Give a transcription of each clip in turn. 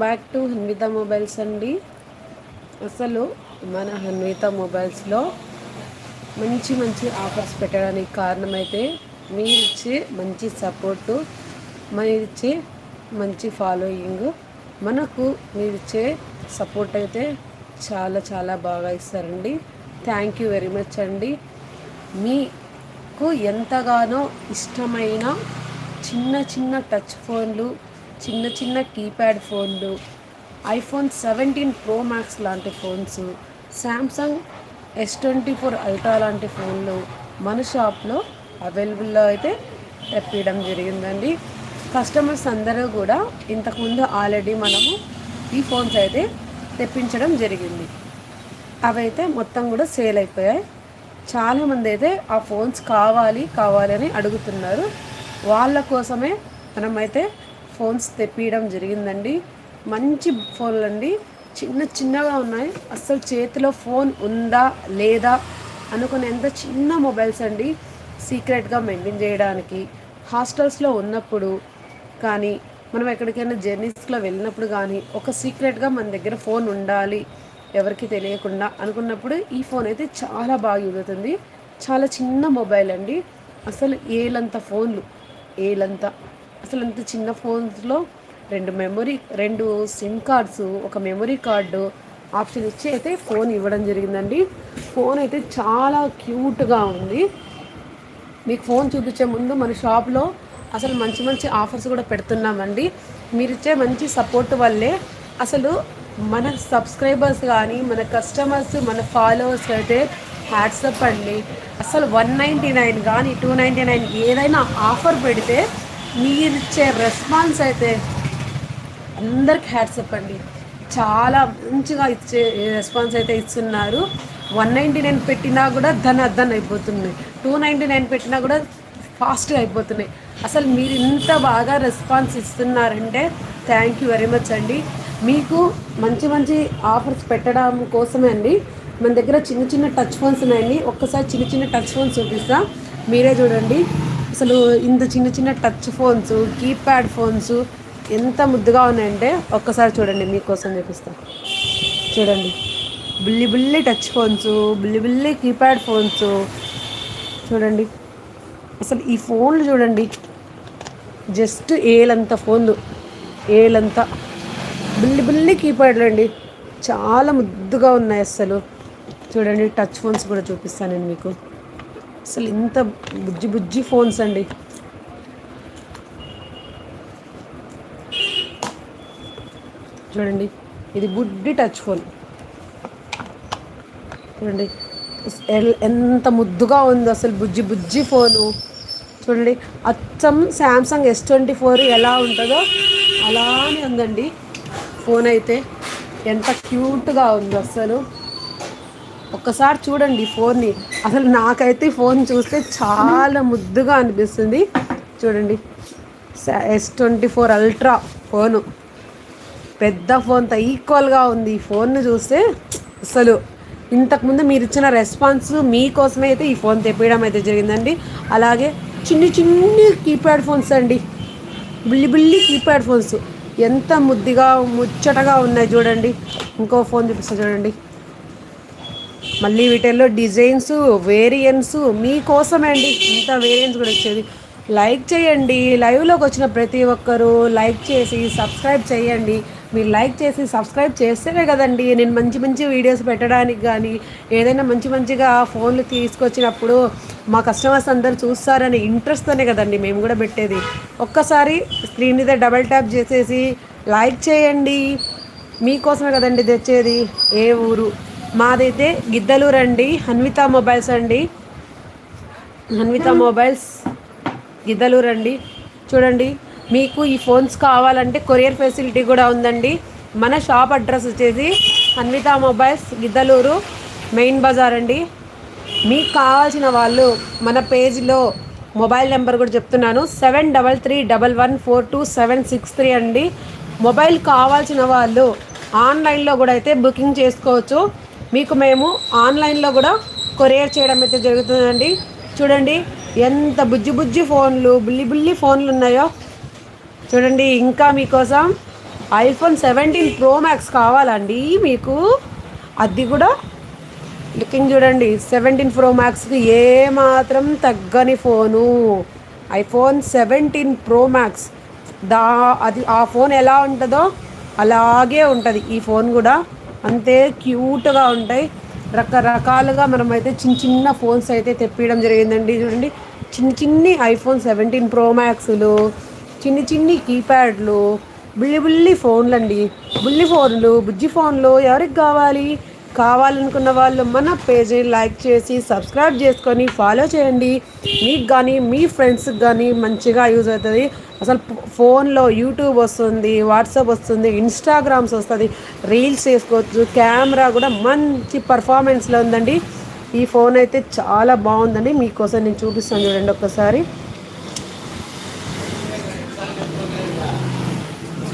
Back to Hanvitha mobiles అండి. అసలు మన హన్విత మొబైల్స్లో మంచి మంచి ఆఫర్స్ పెట్టడానికి కారణమైతే మీరు ఇచ్చే మంచి సపోర్టు మీరు ఇచ్చే మంచి ఫాలోయింగ్ మనకు మీరు ఇచ్చే సపోర్ట్ అయితే చాలా చాలా బాగా ఇస్తారండి. థ్యాంక్ యూ వెరీ మచ్ అండి. మీకు ఎంతగానో ఇష్టమైన చిన్న చిన్న టచ్ ఫోన్లు చిన్న చిన్న కీప్యాడ్ ఫోన్లు ఐఫోన్ సెవెంటీన్ ప్రో మ్యాక్స్ లాంటి phones Samsung S twenty four ultra లాంటి ఫోన్లు మన షాప్లో అవైలబుల్లో అయితే తెప్పించడం జరిగిందండి. కస్టమర్స్ అందరూ కూడా ఇంతకుముందు ఆల్రెడీ మనము ఈ ఫోన్స్ అయితే తెప్పించడం జరిగింది. అవైతే మొత్తం కూడా సేల్ అయిపోయాయి. చాలామంది అయితే ఆ ఫోన్స్ కావాలి కావాలి అని అడుగుతున్నారు. వాళ్ళ కోసమే మనమైతే ఫోన్స్ తెప్పియడం జరిగిందండి. మంచి ఫోన్లు అండి చిన్న చిన్నగా ఉన్నాయి. అస్సలు చేతిలో ఫోన్ ఉందా లేదా అనుకునేంత చిన్న మొబైల్స్ అండి. సీక్రెట్గా మెయింటైన్ చేయడానికి హాస్టల్స్లో ఉన్నప్పుడు కానీ మనం ఎక్కడికైనా జర్నీస్లో వెళ్ళినప్పుడు కానీ ఒక సీక్రెట్గా మన దగ్గర ఫోన్ ఉండాలి ఎవరికి తెలియకుండా అనుకున్నప్పుడు ఈ ఫోన్ అయితే చాలా బాగా యూజ్ అవుతుంది. చాలా చిన్న మొబైల్ అండి. అసలు ఏలంత ఫోన్లు ఏలంత అసలు అంత చిన్న ఫోన్స్లో రెండు మెమొరీ రెండు సిమ్ కార్డ్స్ ఒక మెమొరీ కార్డు ఆప్షన్ ఇచ్చి అయితే ఫోన్ ఇవ్వడం జరిగిందండి. ఫోన్ అయితే చాలా క్యూట్గా ఉంది. మీకు ఫోన్ చూపించే ముందు మన షాప్లో అసలు మంచి మంచి ఆఫర్స్ కూడా పెడుతున్నామండి. మీరు ఇచ్చే మంచి సపోర్ట్ వల్లే అసలు మన సబ్స్క్రైబర్స్ కానీ మన కస్టమర్స్ మన ఫాలోవర్స్ అయితే హ్యాట్సప్ అండి. అసలు వన్ నైంటీ నైన్ కానీ టూ నైంటీ నైన్ ఏదైనా ఆఫర్ పెడితే మీరిచ్చే రెస్పాన్స్ అయితే అందరికి హ్యాట్స్ చెప్పండి. చాలా మంచిగా ఇచ్చే రెస్పాన్స్ అయితే ఇస్తున్నారు. వన్ నైంటీ నైన్ పెట్టినా కూడా ధన అద్దన్ అయిపోతున్నాయి. టూ నైంటీ నైన్ పెట్టినా కూడా ఫాస్ట్గా అయిపోతున్నాయి. అసలు మీరు ఇంత బాగా రెస్పాన్స్ ఇస్తున్నారంటే థ్యాంక్ యూ వెరీ మచ్ అండి. మీకు మంచి మంచి ఆఫర్స్ పెట్టడం కోసమే అండి. మన దగ్గర చిన్న చిన్న టచ్ ఫోన్స్ ఉన్నాయండి. ఒక్కసారి చిన్న చిన్న టచ్ ఫోన్స్ చూపిస్తా. మీరే చూడండి. అసలు ఇంత చిన్న చిన్న టచ్ ఫోన్స్ కీప్యాడ్ ఫోన్స్ ఎంత ముద్దుగా ఉన్నాయంటే ఒక్కసారి చూడండి మీకోసం చూపిస్తాను చూడండి. బుల్లి బుల్లి టచ్ ఫోన్స్ బుల్లి బుల్లి కీప్యాడ్ ఫోన్స్. చూడండి. అసలు ఈ ఫోన్లు చూడండి. జస్ట్ ఏలంత ఫోన్లు. ఏలంత బుల్లి బుల్లి కీప్యాడ్లు అండి. చాలా ముద్దుగా ఉన్నాయి అసలు చూడండి టచ్ ఫోన్స్ కూడా చూపిస్తాను నేను మీకు. అసలు ఇంత బుజ్జి బుజ్జి ఫోన్స్ అండి. చూడండి ఇది బుడ్డి టచ్ ఫోన్. చూడండి ఎంత ముద్దుగా ఉందో అసలు బుజ్జి బుజ్జి ఫోను. చూడండి అచ్చం శాంసంగ్ ఎస్ ట్వంటీ ఫోర్ ఎలా ఉంటుందో అలానే ఉందండి. ఫోన్ అయితే ఎంత క్యూట్గా ఉందో అసలు. ఒక్కసారి చూడండి ఫోన్ని అసలు నాకైతే ఫోన్ చూస్తే చాలా ముద్దుగా అనిపిస్తుంది. చూడండి. S twenty four ultra phone పెద్ద ఫోన్తో ఈక్వల్గా ఉంది. ఈ ఫోన్ను చూస్తే అసలు ఇంతకుముందు మీరు ఇచ్చిన రెస్పాన్స్ మీకోసమే అయితే ఈ ఫోన్ తెప్పించడం అయితే జరిగిందండి. అలాగే చిన్ని చిన్ని కీప్యాడ్ ఫోన్స్ అండి. బిల్లి బిల్లి కీప్యాడ్ ఫోన్స్ ఎంత ముద్దిగా ముచ్చటగా ఉన్నాయి చూడండి. ఇంకో ఫోన్ చూపిస్తా చూడండి. మళ్ళీ వీటిల్లో డిజైన్స్ వేరియన్స్ మీకోసమే అండి. ఇంత వేరియన్స్ కూడా వచ్చేది. లైక్ చేయండి. లైవ్లోకి వచ్చిన ప్రతి ఒక్కరూ లైక్ చేసి సబ్స్క్రైబ్ చేయండి. మీరు లైక్ చేసి సబ్స్క్రైబ్ చేస్తేనే కదండి. నేను మంచి మంచి వీడియోస్ పెట్టడానికి కానీ ఏదైనా మంచి మంచిగా ఫోన్లు తీసుకొచ్చినప్పుడు మా కస్టమర్స్ అందరు చూస్తారనే ఇంట్రెస్ట్తోనే కదండి మేము కూడా పెట్టేది. ఒక్కసారి స్క్రీన్ మీద డబల్ ట్యాప్ చేసేసి లైక్ చేయండి. మీకోసమే కదండి తెచ్చేది. ఏ ఊరు? మాదైతే గిద్దలూరు అండి హన్విత మొబైల్స్ అండి. హన్విత మొబైల్స్ గిద్దలూరు అండి చూడండి మీకు ఈ ఫోన్స్ కావాలంటే కొరియర్ ఫెసిలిటీ కూడా ఉందండి. మన షాప్ అడ్రస్ వచ్చేసి హన్విత మొబైల్స్ గిద్దలూరు మెయిన్ బజార్ అండి. మీకు కావాల్సిన వాళ్ళు మన పేజ్లో మొబైల్ నెంబర్ కూడా చెప్తున్నాను. Seven double three double one four two seven six three అండి. మొబైల్ కావాల్సిన వాళ్ళు ఆన్లైన్లో కూడా అయితే బుకింగ్ చేసుకోవచ్చు. మీకు మేము ఆన్లైన్లో కూడా కొరియర్ చేయడం అయితే జరుగుతుందండి. చూడండి ఎంత బుజ్జి బుజ్జి ఫోన్లు బుల్లి బుల్లి ఫోన్లు ఉన్నాయో. చూడండి ఇంకా మీకోసం ఐఫోన్ సెవెంటీన్ ప్రో మ్యాక్స్ కావాలండి మీకు. అది కూడా లుకింగ్ చూడండి సెవెంటీన్ ప్రో మ్యాక్స్కి ఏ మాత్రం తగ్గని phone. IPhone seventeen pro max దా అది ఆ ఫోన్ ఎలా ఉంటుందో అలాగే ఉంటుంది ఈ ఫోన్ కూడా. అంతే క్యూట్గా ఉంటాయి. రకరకాలుగా మనమైతే చిన్న చిన్న ఫోన్స్ అయితే తెప్పించడం జరిగిందండి. చూడండి చిన్న చిన్ని ఐఫోన్ సెవెంటీన్ ప్రో మ్యాక్స్లు చిన్ని చిన్ని కీప్యాడ్లు బుల్లి బుల్లి ఫోన్లు అండి బుల్లి ఫోన్లు బుజ్జి ఫోన్లు ఎవరికి కావాలి? కావాలనుకున్న వాళ్ళు మన పేజీ లైక్ చేసి సబ్స్క్రైబ్ చేసుకొని ఫాలో చేయండి. మీకు కానీ మీ ఫ్రెండ్స్కి కానీ మంచిగా యూజ్ అవుతుంది. అసలు ఫోన్లో యూట్యూబ్ వస్తుంది వాట్సాప్ వస్తుంది ఇన్స్టాగ్రామ్స్ వస్తుంది. రీల్స్ చేసుకోవచ్చు కెమెరా కూడా మంచి పర్ఫార్మెన్స్లో ఉందండి. ఈ ఫోన్ అయితే చాలా బాగుందండి. మీకోసం నేను చూపిస్తాను చూడండి ఒక్కసారి.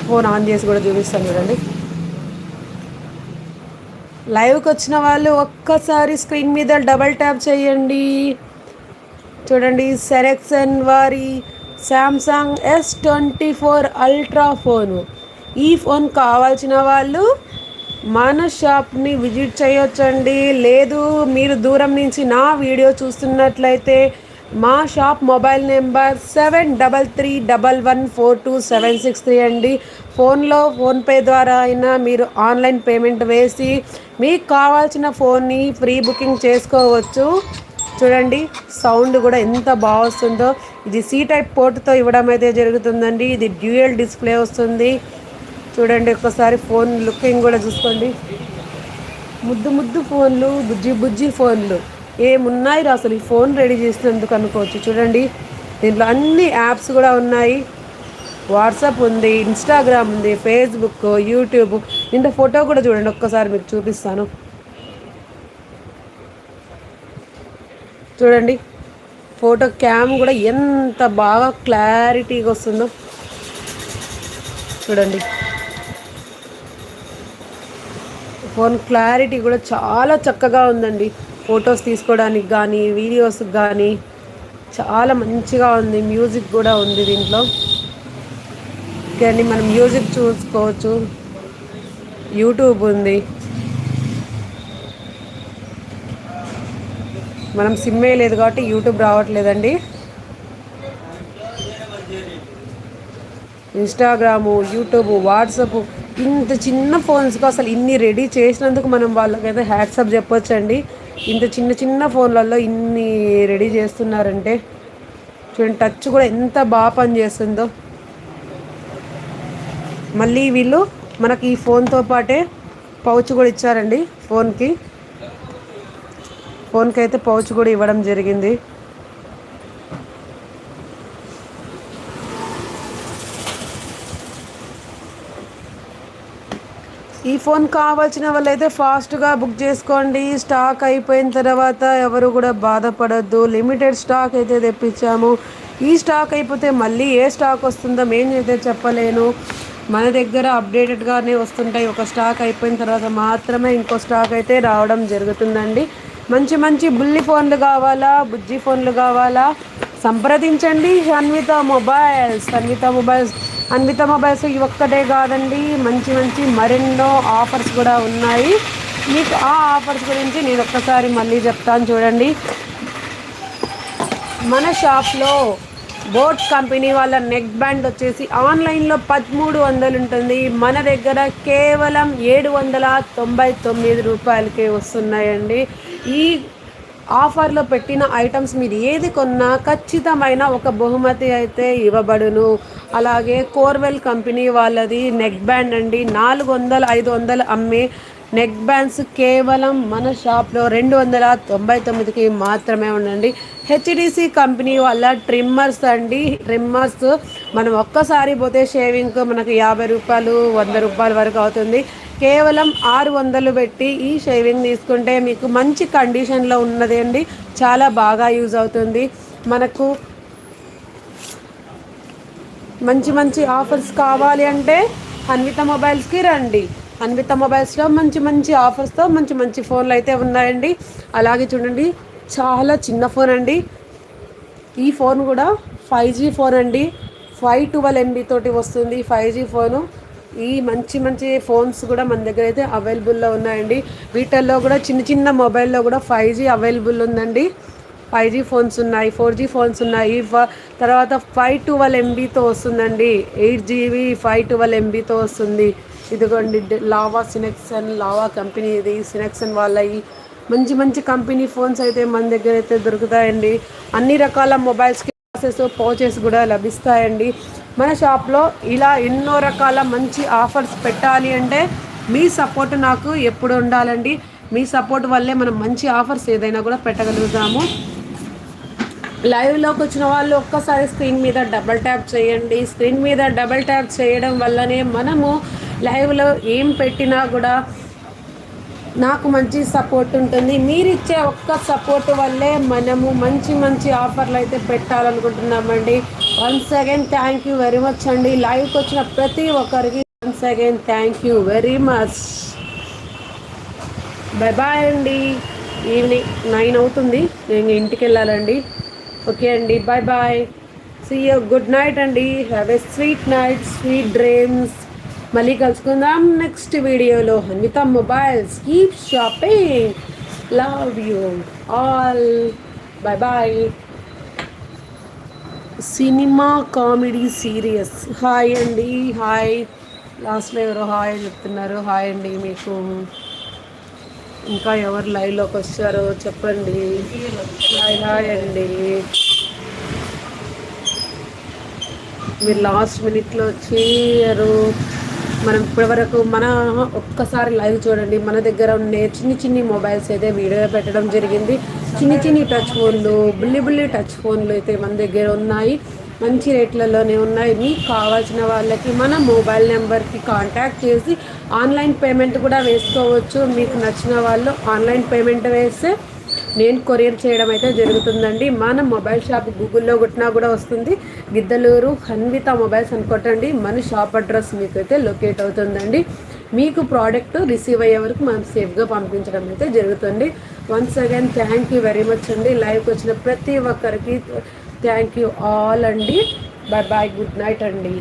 ఫోన్ ఆన్ చేసి కూడా చూపిస్తాను చూడండి. లైవ్కి వచ్చిన వాళ్ళు ఒక్కసారి స్క్రీన్ మీద డబల్ ట్యాప్ చేయండి. చూడండి సెరెక్సన్ వారి Samsung S twenty four ultra phone ఈ ఫోన్ కావాల్సిన వాళ్ళు మన షాప్ని విజిట్ చేయొచ్చండి. లేదు మీరు దూరం నుంచి నా వీడియో చూస్తున్నట్లయితే మా shop mobile number seven double three double one four two seven six three అండి. ఫోన్లో ఫోన్పే ద్వారా అయినా మీరు ఆన్లైన్ పేమెంట్ వేసి మీకు కావాల్సిన ఫోన్ని ఫ్రీ బుకింగ్ చేసుకోవచ్చు. చూడండి సౌండ్ కూడా ఎంత బాగా వస్తుందో. ఇది సీ టైప్ పోర్ట్తో ఇవ్వడం అయితే జరుగుతుందండి. ఇది డ్యూయల్ డిస్ప్లే వస్తుంది. చూడండి ఒక్కసారి ఫోన్ లుకింగ్ కూడా చూసుకోండి. ముద్దు ముద్దు ఫోన్లు బుజ్జి బుజ్జి ఫోన్లు. ఏమున్నాయి అసలు? ఈ ఫోన్ రెడీ చేసినందుకు అనుకోవచ్చు. చూడండి దీంట్లో అన్ని యాప్స్ కూడా ఉన్నాయి. వాట్సాప్ ఉంది ఇన్స్టాగ్రామ్ ఉంది ఫేస్బుక్ యూట్యూబ్. ఇంత ఫోటో కూడా చూడండి ఒక్కసారి మీకు చూపిస్తాను. చూడండి ఫోటో క్యామ్ కూడా ఎంత బాగా క్లారిటీగా వస్తుందో. చూడండి ఫోన్ క్లారిటీ కూడా చాలా చక్కగా ఉందండి. ఫొటోస్ తీసుకోవడానికి కానీ వీడియోస్కి కానీ చాలా మంచిగా ఉంది. మ్యూజిక్ కూడా ఉంది దీంట్లో. కానీ మనం మ్యూజిక్ చూసుకోవచ్చు. యూట్యూబ్ ఉంది. మనం సిమ్మే లేదు కాబట్టి యూట్యూబ్ రావట్లేదండి. ఇన్స్టాగ్రాము యూట్యూబ్ వాట్సప్ ఇంత చిన్న ఫోన్స్కి అసలు ఇన్ని రెడీ చేసినందుకు మనం వాళ్ళకైతే హ్యాట్సప్ చెప్పొచ్చండి. ఇంత చిన్న చిన్న ఫోన్లలో ఇన్ని రెడీ చేస్తున్నారంటే చూడండి టచ్ కూడా ఎంత బాగా పనిచేస్తుందో. మళ్ళీ వీళ్ళు మనకి ఈ ఫోన్తో పాటే పౌచ్ కూడా ఇచ్చారండి ఫోన్కి. ఫోన్కి అయితే పౌచ్ కూడా ఇవ్వడం జరిగింది. ఈ ఫోన్ కావాల్సిన వాళ్ళైతే ఫాస్ట్గా బుక్ చేసుకోండి. స్టాక్ అయిపోయిన తర్వాత ఎవరు కూడా బాధపడద్దు. లిమిటెడ్ స్టాక్ అయితే తెప్పించాము. ఈ స్టాక్ అయిపోతే మళ్ళీ ఏ స్టాక్ వస్తుందో మేము అయితే చెప్పలేను. మన దగ్గర అప్డేటెడ్గానే వస్తుంటాయి. ఒక స్టాక్ అయిపోయిన తర్వాత మాత్రమే ఇంకో స్టాక్ అయితే రావడం జరుగుతుందండి. మంచి మంచి బుల్లి ఫోన్లు కావాలా? బుజ్జి ఫోన్లు కావాలా? సంప్రదించండి. Anvitha mobiles. Anvitha mobiles Anvitha mobiles ఈ ఒక్కటే కాదండి. మంచి మంచి మరెన్నో ఆఫర్స్ కూడా ఉన్నాయి. మీకు ఆ ఆఫర్స్ గురించి నేను ఒక్కసారి మళ్ళీ చెప్తాను చూడండి. మన షాప్లో బోట్ కంపెనీ వాళ్ళ నెక్ బ్యాండ్ వచ్చేసి ఆన్లైన్లో పదమూడు వందలు ఉంటుంది. మన దగ్గర కేవలం ఏడు వందల తొంభై తొమ్మిది రూపాయలకే వస్తున్నాయండి. ఈ ఆఫర్లో పెట్టిన ఐటమ్స్ మీరు ఏది కొన్నా ఖచ్చితమైన ఒక బహుమతి అయితే ఇవ్వబడును. అలాగే కోర్వెల్ కంపెనీ వాళ్ళది నెక్ బ్యాండ్ అండి నాలుగు వందలు ఐదు వందలు అమ్మే నెక్ బ్యాండ్స్ కేవలం మన షాప్లో రెండు వందల తొంభై తొమ్మిదికి మాత్రమే ఉండండి. హెచ్డిసి కంపెనీ వాళ్ళ ట్రిమ్మర్స్ అండి. ట్రిమ్మర్స్ మనం ఒక్కసారి పోతే షేవింగ్కి మనకు యాభై రూపాయలు వంద రూపాయల వరకు అవుతుంది. కేవలం ఆరు వందలు పెట్టి ఈ షేవింగ్ తీసుకుంటే మీకు మంచి కండిషన్లో ఉన్నది అండి. చాలా బాగా యూజ్ అవుతుంది. మనకు మంచి మంచి ఆఫర్స్ కావాలి అంటే అన్విత మొబైల్స్కి రండి. అన్విత మొబైల్స్లో మంచి మంచి ఆఫర్స్తో మంచి మంచి ఫోన్లు అయితే ఉన్నాయండి. అలాగే చూడండి చాలా చిన్న ఫోన్ అండి. ఈ ఫోన్ కూడా ఫైవ్ జీ ఫోన్ అండి. ఫైవ్ ట్వెల్వ్ ఎంబీ తోటి వస్తుంది ఫైవ్ జీ ఫోను. ఈ మంచి మంచి ఫోన్స్ కూడా మన దగ్గర అయితే అవైలబుల్లో ఉన్నాయండి. వీటిల్లో కూడా చిన్న చిన్న మొబైల్లో కూడా ఫైవ్ జీ అవైలబుల్ ఉందండి. ఫైవ్ జీ ఫోన్స్ ఉన్నాయి ఫోర్ జీ ఫోన్స్ ఉన్నాయి. తర్వాత ఫైవ్ ట్వెల్వ్ ఎంబీతో వస్తుందండి. ఎయిట్ జీబీ ఫైవ్ ట్వెల్వ్ ఎంబీతో వస్తుంది. ఇదిగోండి లావా సినెక్సన్ లావా కంపెనీ ఇది. సినెక్సన్ వాళ్ళవి మంచి మంచి కంపెనీ ఫోన్స్ అయితే మన దగ్గర అయితే దొరుకుతాయండి. అన్ని రకాల మొబైల్స్కి గ్లాసెస్ పౌచెస్ కూడా లభిస్తాయండి. మన షాప్లో ఇలా ఎన్నో రకాల మంచి ఆఫర్స్ పెట్టాలి అంటే మీ సపోర్ట్ నాకు ఎప్పుడు ఉండాలండి. మీ సపోర్ట్ వల్లే మనం మంచి ఆఫర్స్ ఏదైనా కూడా పెట్టగలుగుతాము. లైవ్లోకి వచ్చిన వాళ్ళు ఒక్కసారి స్క్రీన్ మీద డబల్ ట్యాప్ చేయండి. స్క్రీన్ మీద డబల్ ట్యాప్ చేయడం వల్లనే మనము లైవ్లో ఏం పెట్టినా కూడా నాకు మంచి సపోర్ట్ ఉంటుంది. మీరు ఇచ్చే ఒక్క సపోర్ట్ వల్లే మనము మంచి మంచి ఆఫర్లు అయితే పెట్టాలనుకుంటున్నామండి. Once again thank you very much అండి. లైవ్కి వచ్చిన ప్రతి ఒక్కరికి once again thank you very much bye bye అండి. ఈవినింగ్ నైన్ అవుతుంది. నేను ఇంటికి వెళ్ళాలండి. ఓకే అండి bye bye see you good night అండి. Have a sweet night sweet dreams మళ్ళీ కలుసుకుందాం నెక్స్ట్ వీడియోలో. Anvitha mobiles keep shopping love you all bye bye cinema comedy serious hi అండి హాయ్ లాస్ట్లో ఎవరో హాయ్ చెప్తున్నారు. హాయ్ అండి మీకు. ఇంకా ఎవరు లైవ్లోకి వచ్చారో చెప్పండి. హాయ్ హాయ్ అండి మీరు లాస్ట్ మినిట్లో వచ్చారు. మనం ఇప్పటివరకు మన ఒక్కసారి లైవ్ చూడండి. మన దగ్గర ఉండే చిన్ని చిన్ని మొబైల్స్ అయితే వీడియో పెట్టడం జరిగింది. చిన్ని చిన్ని టచ్ ఫోన్లు బుల్లి బుల్లి టచ్ ఫోన్లు అయితే మన దగ్గర ఉన్నాయి. మంచి రేట్లలోనే ఉన్నాయి. మీకు కావాల్సిన వాళ్ళకి మన మొబైల్ నెంబర్కి కాంటాక్ట్ చేసి ఆన్లైన్ పేమెంట్ కూడా వేసుకోవచ్చు. మీకు నచ్చిన వాళ్ళు ఆన్లైన్ పేమెంట్ వేస్తే నేను కొరియర్ చేయడం అయితే జరుగుతుందండి. మన మొబైల్ షాప్ గూగుల్లో కొట్టినా కూడా వస్తుంది. గిద్దలూరు హన్విత మొబైల్స్ అనుకోటండి. మన షాప్ అడ్రస్ మీకు అయితే లొకేట్ అవుతుందండి. మీకు ప్రోడక్ట్ రిసీవ్ అయ్యే వరకు మనం సేఫ్గా పంపించడం అయితే జరుగుతుంది. Once again thank you very much అండి. లైవ్కి వచ్చిన ప్రతి ఒక్కరికి థ్యాంక్ యూ ఆల్ అండి. బాయ్ బాయ్ గుడ్ నైట్ అండి.